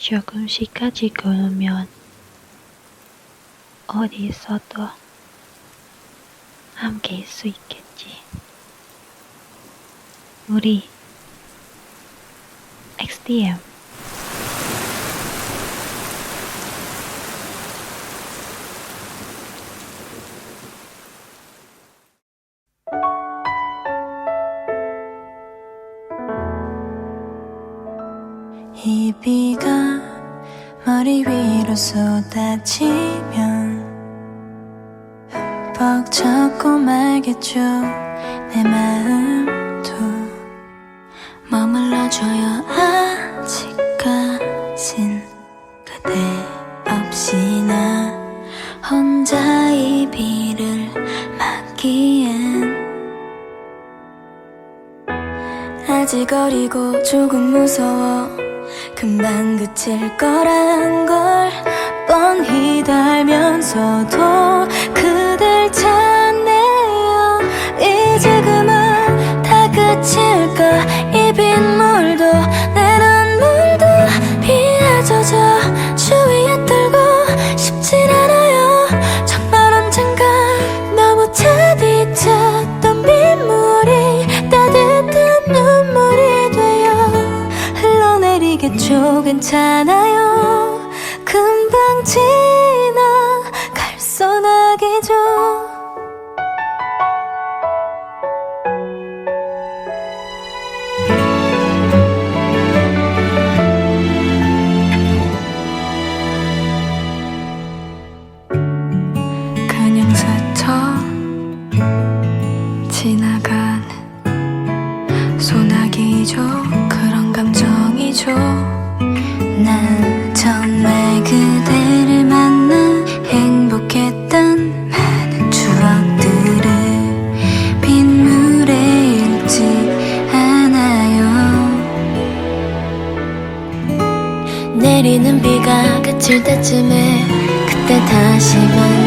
조금씩 가지고 오면 어디 있어도 함께 있을 수 있겠지. 우리 XDM 이 비가 머리 위로 쏟아지면 흠뻑 젖고 말겠죠 내 마음도. 머물러줘요 아직까진. 그대 없이 나 혼자 이 비를 맞기엔. 아직 어리고 조금 무서워 금방 그칠 거란 걸 뻔히 달면서도 괜찮아요. 금방 지나갈 소나기죠 난 정말 그대를 만나 행복했던 많은 추억들을 빗물에 읽지 않아요. 내리는 비가 그칠 때쯤에 그때 다시 만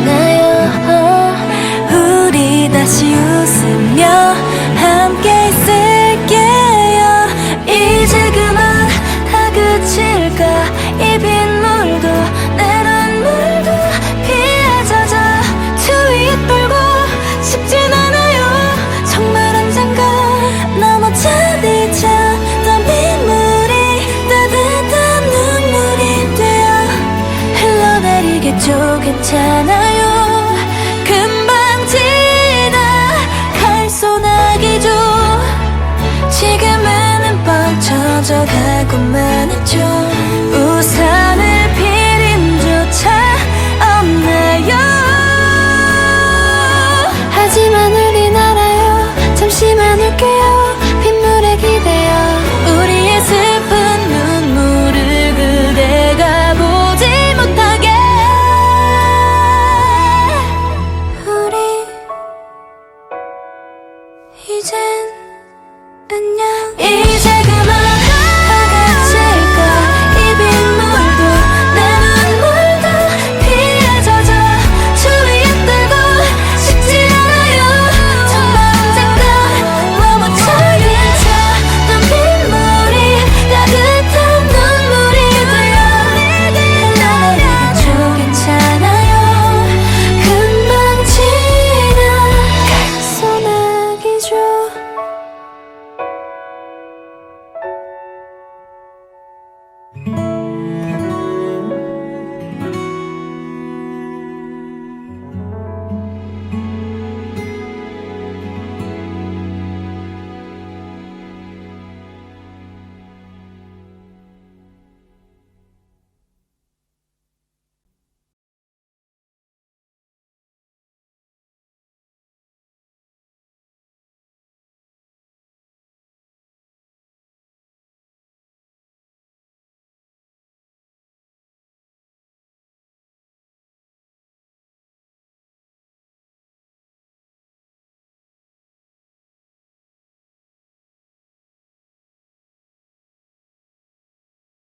괜찮아요. 금방 지나갈 소나기죠 지금은 뻥쳐져 가고만 있죠 이젠 안녕.